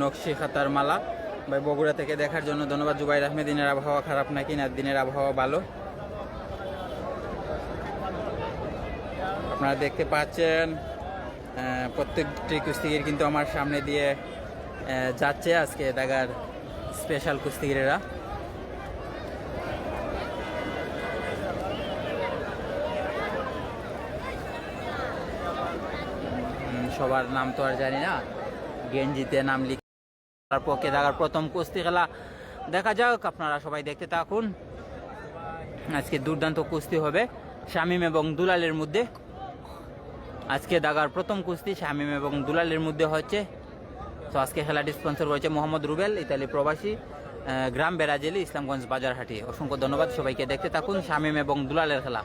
নকশি খাতার মালা। ভাই, বগুড়া থেকে দেখার জন্য ধন্যবাদ। জুবাইর আহমেদ দিনের আবহাওয়া খারাপ নাকি? না দিনের আবহাওয়া ভালো? আপনারা দেখতে পাচ্ছেন প্রত্যেকটি কুস্তিগির কিন্তু আমার সামনে দিয়ে যাচ্ছে আজকে দাগার স্পেশাল কুস্তিগিরেরা। সবার নাম তো আর জানি না। গেঞ্জিতে নাম লিখ তার পক্ষে দাগার প্রথম কুস্তি খেলা। দেখা যাক, আপনারা সবাই দেখতে থাকুন। আজকে দুর্দান্ত কুস্তি হবে শামিম এবং দুলালের মধ্যে। আজকে দাগার প্রথম কুস্তি শামিম এবং দুলালের মধ্যে হচ্ছে। তো আজকে খেলাটি স্পন্সর করেছে মোহাম্মদ রুবেল ইতালি প্রবাসী গ্রাম বেরাজেলি ইসলামগঞ্জ বাজারহাটি। অসংখ্য ধন্যবাদ সবাইকে দেখতে থাকুন শামিম এবং দুলালের খেলা।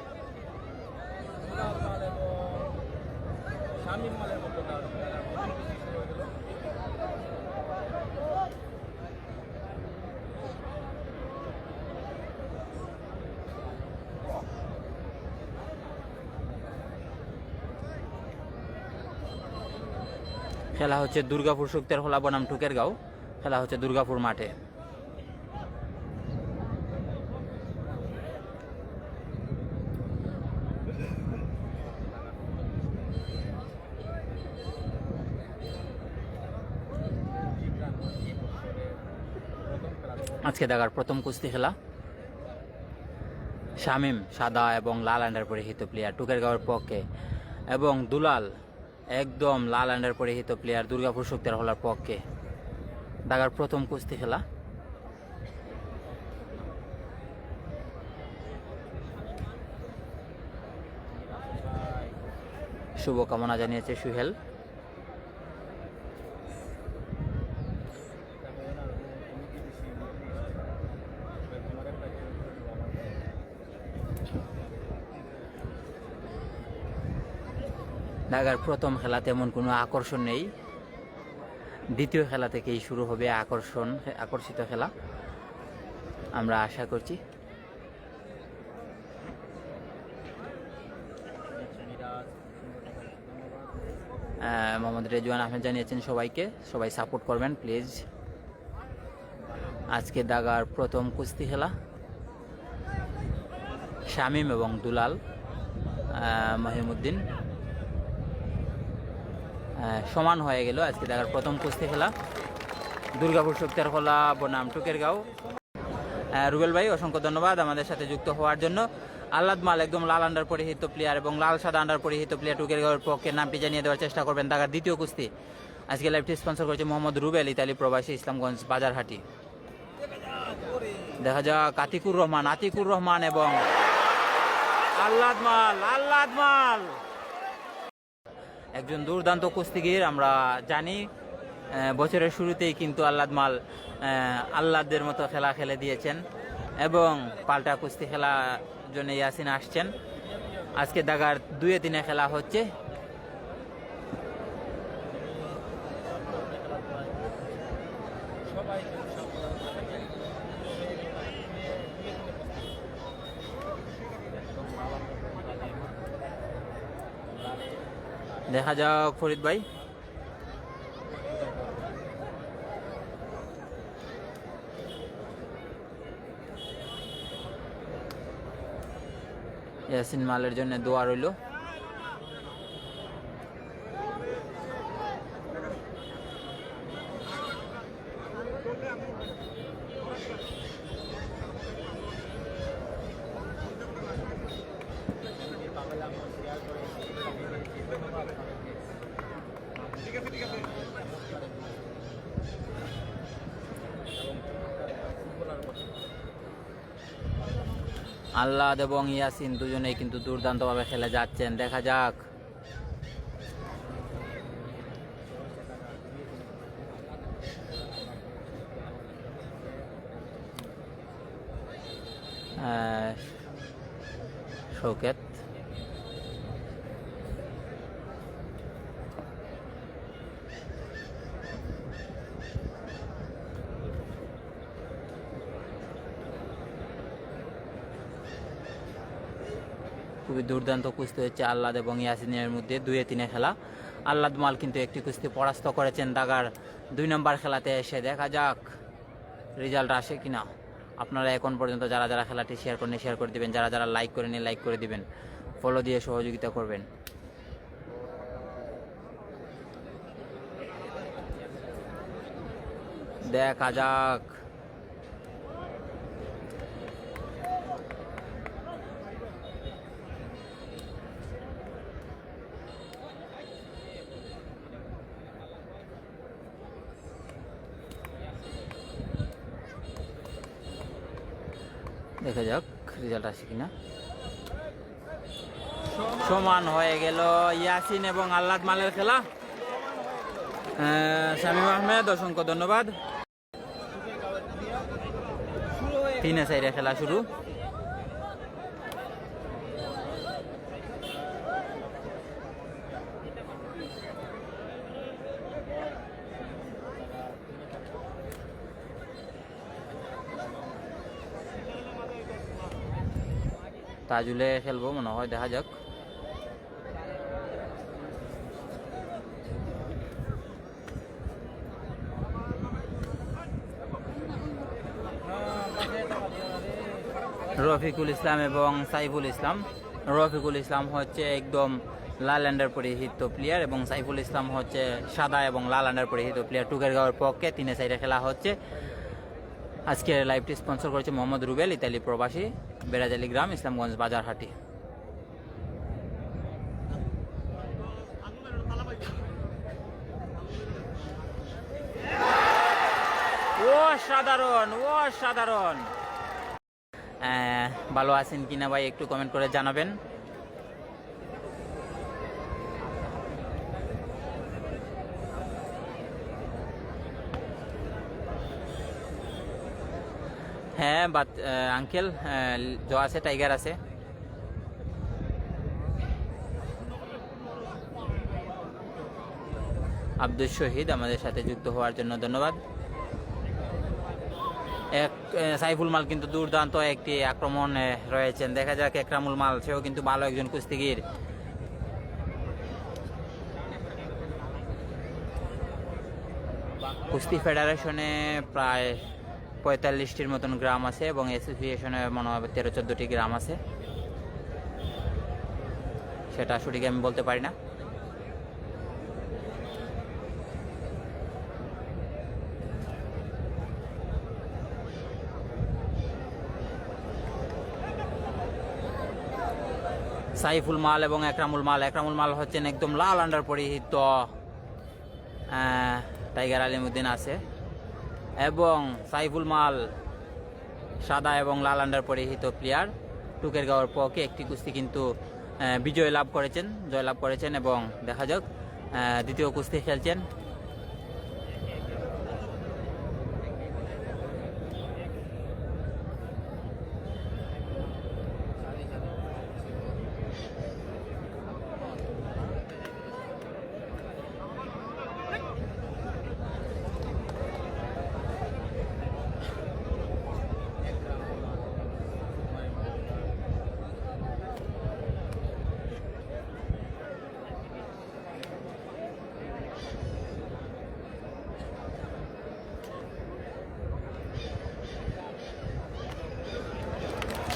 খেলা হচ্ছে দুর্গাপুর শুক্তের হলা বনাম টুকের গাঁও। খেলা হচ্ছে দুর্গাপুর মাঠে। আজকে দেখার প্রথম কুস্তি খেলা। শামিম সাদা এবং লাল আন্ডার পরিহিত প্লেয়ার টুকের গাঁওয়ের পক্ষে। এবং দুলাল একদম লাল আন্ডার পরিহিত প্লেয়ার দুর্গাপুর শক্তির হলার পক্ষে। দাগার প্রথম কুস্তি খেলা। শুভকামনা জানিয়েছে সুহেল। ঢাকার প্রথম খেলা তেমন কোনো আকর্ষণ নেই। দ্বিতীয় খেলা থেকেই শুরু হবে আকর্ষণ, আকর্ষিত খেলা। আমরা আশা করছি। মোহাম্মদ রেজওয়ান আহমেদ জানিয়েছেন সবাইকে, সবাই সাপোর্ট করবেন, প্লিজ। আজকে দাগার প্রথম কুস্তি খেলা। শামিম এবং দুলাল মহিমুদ্দিন। সমান হয়ে গেল। আজকে দেখার প্রথম কুস্তি খেলা। দুর্গাপুর শক্তির খোলা বনাম টুকের গাঁও। রুবেল ভাই, অসংখ্য ধন্যবাদ আমাদের সাথে যুক্ত হওয়ার জন্য। আল্লাদ মাল একদম লাল আন্ডার পরিহিত প্লেয়ার এবং লাল সাদা আন্ডার পরিহিত প্লেয়ার টুকের গাঁওয়ের পক্ষে নামটি জানিয়ে দেওয়ার চেষ্টা করবেন দেখার দ্বিতীয় কুস্তি। আজকে লাইভটি স্পন্সর করেছে মোহাম্মদ রুবেল, ইতালি প্রবাসী ইসলামগঞ্জ বাজারহাটি। দেখা যাক, আতিকুর রহমান আতিকুর রহমান এবং আল্লাদ মাল আল্লাদ মাল। একজন দুর্দান্ত কুস্তিগির, আমরা জানি বছরের শুরুতেই কিন্তু আল্লাদ মাল আল্লাদের মতো খেলা খেলে দিয়েছেন এবং পাল্টা কুস্তি খেলার জন্য ইয়াসিন আসছেন। আজকে দাগার দুয়ে তিনে খেলা হচ্ছে। দেখা যাক ফরিদ ভাই। ইয়াসিন মালের জন্য দোয়া রইল। আল্লাহ এবং ইয়াসিন দুজনেই কিন্তু দুর্দান্তভাবে খেলে যাচ্ছেন। দেখা যাক। খুবই দুর্দান্ত কুস্তি হচ্ছে আল্লাদ এবং ইয়াসিনের মধ্যে দুয়ে তিনে খেলা। আল্লাদ মাল কিন্তু একটি কুস্তি পরাস্ত করেছেন দাগার দুই নম্বর খেলাতে এসে। দেখা যাক রেজাল্ট আসে কিনা। আপনারা এখন পর্যন্ত যারা যারা খেলাটি শেয়ার করেন শেয়ার করে দিবেন। যারা যারা লাইক করেন লাইক করে দিবেন। ফলো দিয়ে সহযোগিতা করবেন। দেখা যাক দেখা যাক রেজাল্ট আসে কিনা? সমান হয়ে গেল ইয়াসিন এবং আল্লাদ মালের খেলা। শামীম আহমেদ, অসংখ্য ধন্যবাদ। তিনে সাইডে খেলা শুরু। তাজুলে খেলব, মনে হয়, দেখা যাক। রফিকুল ইসলাম এবং সাইফুল ইসলাম। রফিকুল ইসলাম হচ্ছে একদম লাল অ্যান্ডার পরিহিত প্লেয়ার এবং সাইফুল ইসলাম হচ্ছে সাদা এবং লাল অ্যান্ডার পরিহিত প্লেয়ার টুকেরগাঁওয়ের পক্ষে তিনে সাইডে খেলা হচ্ছে। আজকে লাইভটি স্পন্সর করেছে মোহাম্মদ রুবেল, ইতালি প্রবাসী, বেড়াজালি গ্রাম, ইসলামগঞ্জ বাজারহাটি ও সাধারণ ও সাধারণ। ভালো আছেন কিনা ভাই একটু কমেন্ট করে জানাবেন। হ্যাঁ বাত আঙ্কেল জ আছে টাইগার আছে। আব্দুল শহীদ আমাদের সাথে যুক্ত হওয়ার জন্য ধন্যবাদ। এক সাইফুল মাল কিন্তু দুর্দান্ত একটি আক্রমণ রয়েছেন। দেখা যাক একরামুল মাল, সেও কিন্তু ভালো একজন কুস্তিগির। কুস্তি ফেডারেশনে প্রায় পঁয়তাল্লিশটির মতন গ্রাম আছে এবং অ্যাসোসিয়েশনে মনে হয় তেরো চোদ্দোটি গ্রাম আছে। সেটা সঠিক আমি বলতে পারি না। সাইফুল মাল এবং একরামুল মাল। একরামুল মাল হচ্ছেন একদম লাল আন্ডার পরিহিত টাইগার আলিমুদ্দিন আছে। এবং সাইফুল মাল সাদা এবং লাল আন্ডার পরিহিত প্লেয়ার টুকের গাওয়ার পক্ষে একটি কুস্তি কিন্তু বিজয় লাভ করেছেন, জয়লাভ করেছেন এবং দেখা যাক দ্বিতীয় কুস্তি খেলছেন।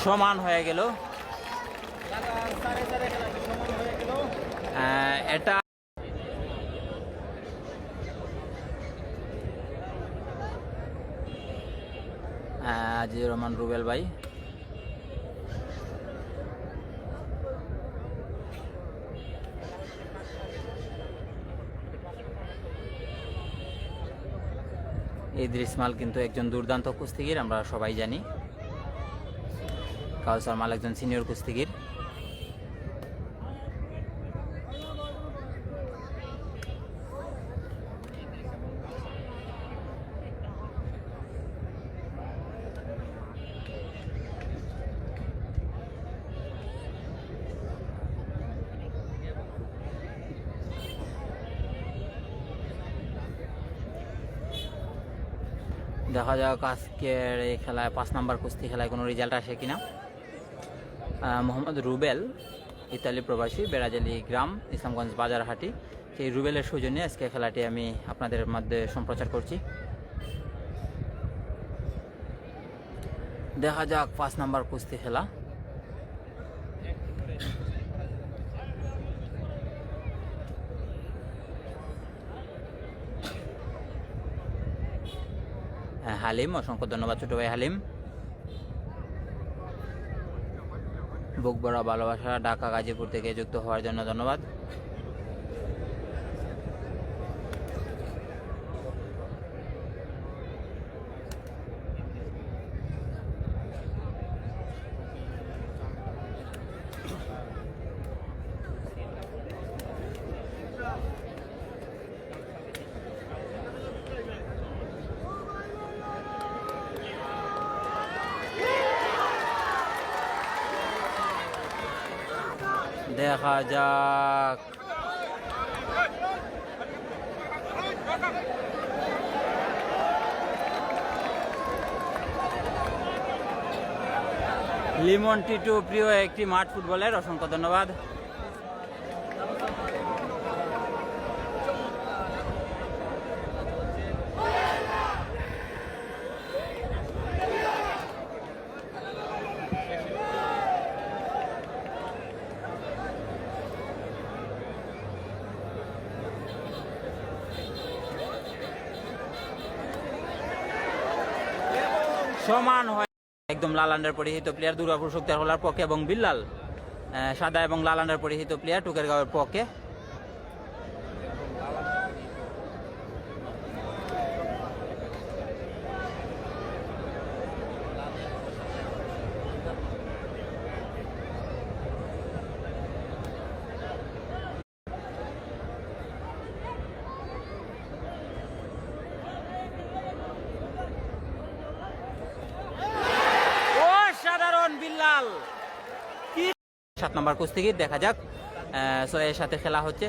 সমান হয়ে গেল। এটা আজিজুর রহমান রুবেল ভাই। ইদ্রিস মাল কিন্তু একজন দুর্দান্ত কুস্তিগির, আমরা সবাই জানি। কাউসার মাল একজন সিনিয়র কুস্তিগির। দেখা যাক আজকের এই খেলায় পাঁচ নাম্বার কুস্তি খেলায় কোনো রেজাল্ট আসে কিনা। মোহাম্মদ রুবেল ইতালি প্রবাসী বেড়াজালি গ্রাম ইসলামগঞ্জ বাজারহাটি। সেই রুবেলের সৌজন্যে আজকে খেলাটি আমি আপনাদের মধ্যে সম্প্রচার করছি। দেখা যাক পাঁচ নাম্বার কুস্তি খেলা। হ্যাঁ, হালিম অসংখ্য ধন্যবাদ ছোট ভাই হালিম। বুক বড় ভালোবাসা ঢাকা গাজীপুর থেকে যুক্ত হওয়ার জন্য ধন্যবাদ। দেখা যাক। লিমন টিটু প্রিয় একটি মাঠ ফুটবলের অসংখ্য ধন্যবাদ সমান হয় আন্ডার পরিহিত প্লেয়ার দুর্গাপুর শক্তিয়ার হলার পক্ষে এবং বিল্লাল সাদা এবং লাল আন্ডার পরিহিত প্লেয়ার টুকের গাঁয়ের পক্ষে অসাধারণ বিল্লাল কি সাত নম্বর থেকে দেখা যাক সো এর সাথে খেলা হচ্ছে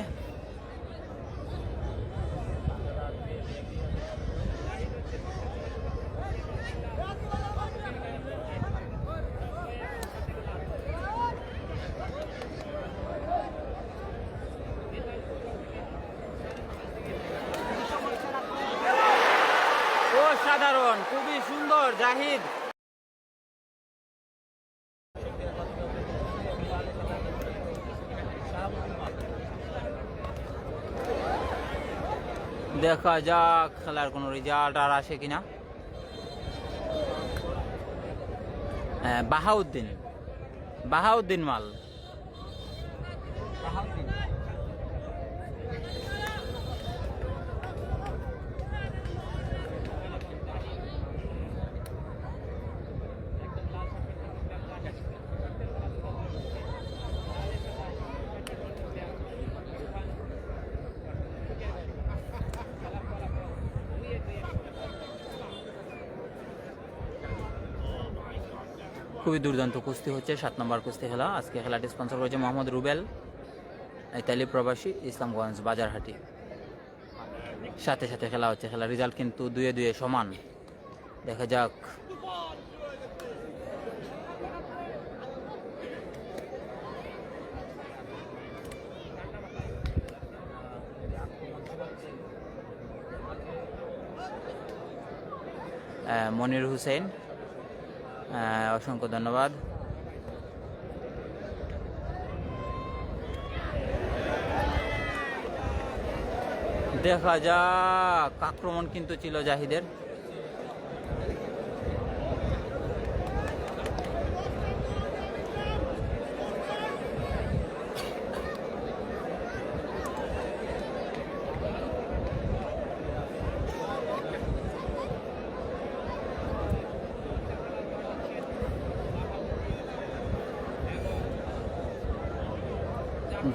অসাধারণ খুবই সুন্দর জাহিদ দেখা যাক খেলার কোনো রেজাল্ট আর আসে কিনা। হ্যাঁ, বাহাউদ্দিন। বাহাউদ্দিন মাল। খুবই দুর্দান্ত কুস্তি হচ্ছে, সাত নম্বর কুস্তি খেলা। আজকে খেলাটি স্পন্সর করেছে মোহাম্মদ রুবেল, ইতালি প্রবাসী ইসলামগঞ্জ বাজারহাটি। সাথে সাথে খেলা হচ্ছে, খেলার রেজাল্ট কিন্তু দুয়ে দুয়ে সমান। দেখা যাক। মনির হুসেন অসংখ্য ধন্যবাদ। দেখা যাক আক্রমণ কিন্তু ছিল জাহিদের।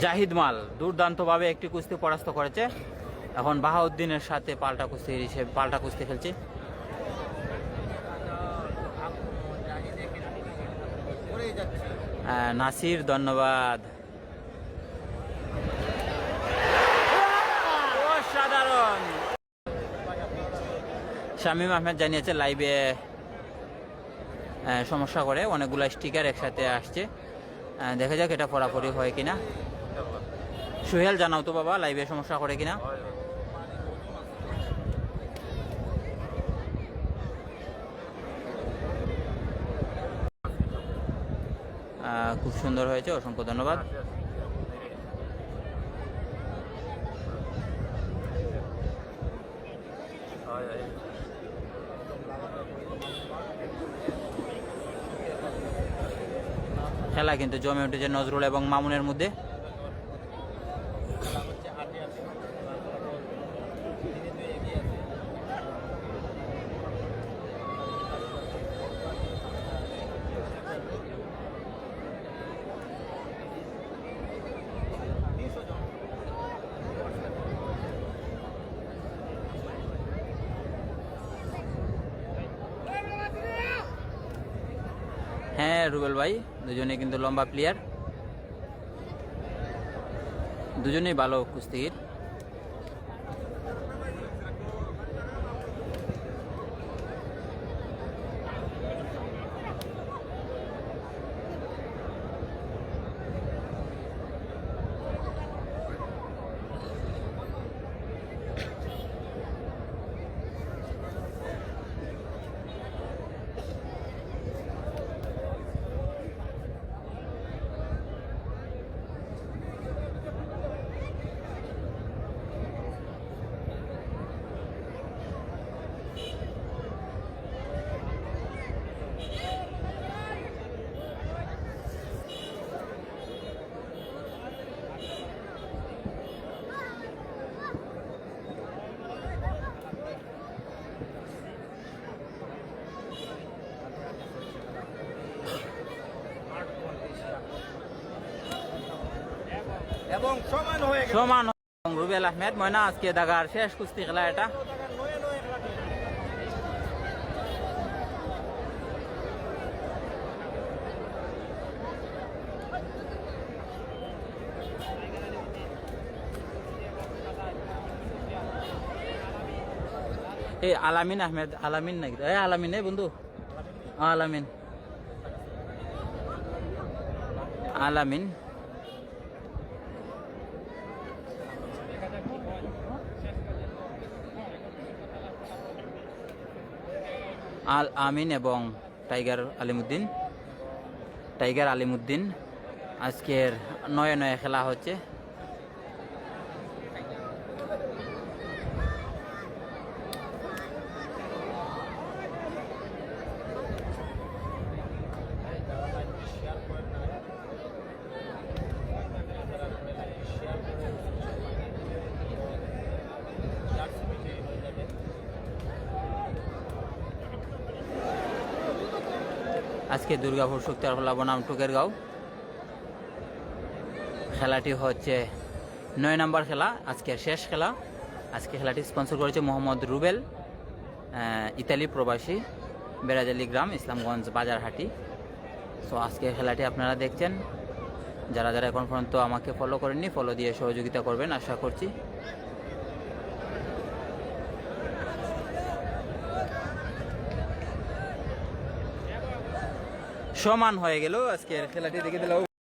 জাহিদ মাল দুর্দান্তভাবে একটি কুস্তি পরাস্ত করেছে। এখন বাহাউদ্দিনের সাথে পাল্টা কুস্তি হিসেবে পাল্টা কুস্তি খেলছে। নাসির, ধন্যবাদ। শামীম আহমেদ জানিয়েছে লাইভে সমস্যা করে অনেকগুলো স্টিকার একসাথে আসছে। দেখা যাক এটা পরাপরি হয় কিনা। সোহেল, জানাও তো বাবা লাইভে সমস্যা করে কিনা। খুব সুন্দর হয়েছে, অসংখ্য ধন্যবাদ। খেলা কিন্তু জমে উঠেছে নজরুল এবং মামুনের মধ্যে হ্যাঁ রুবেল ভাই দুজনে কিন্তু লম্বা প্লেয়ার দুজনেই ভালো কুস্তিগির। এবং সমান হয়ে সমান রুবেল আহমেদ ময়না আজকে দাগার শেষ কুস্তি খেলা এটা। এই আলামিন আহমেদ, আলামিন নাকি? এ, আলামিন, এ, বন্ধু। আলামিন। আলামিন। আল আমিন এবং টাইগার আলিমুদ্দিন। টাইগার আলিমুদ্দিন আজকের নয় নয় খেলা হচ্ছে। আজকে দুর্গাপুর শক্তিয়ারখোলা বনাম টুকের গাঁও। খেলাটি হচ্ছে নয় নম্বর খেলা, আজকের শেষ খেলা। আজকে খেলাটি স্পন্সর করেছে মোহাম্মদ রুবেল ইতালি প্রবাসী, বেড়াজালি গ্রাম, ইসলামগঞ্জ বাজারহাটি। সো আজকে খেলাটি আপনারা দেখছেন। যারা যারা এখন পর্যন্ত আমাকে ফলো করেননি ফলো দিয়ে সহযোগিতা করবেন, আশা করছি। সমান হয়ে গেল আজকের খেলাটি দেখে দিলাম।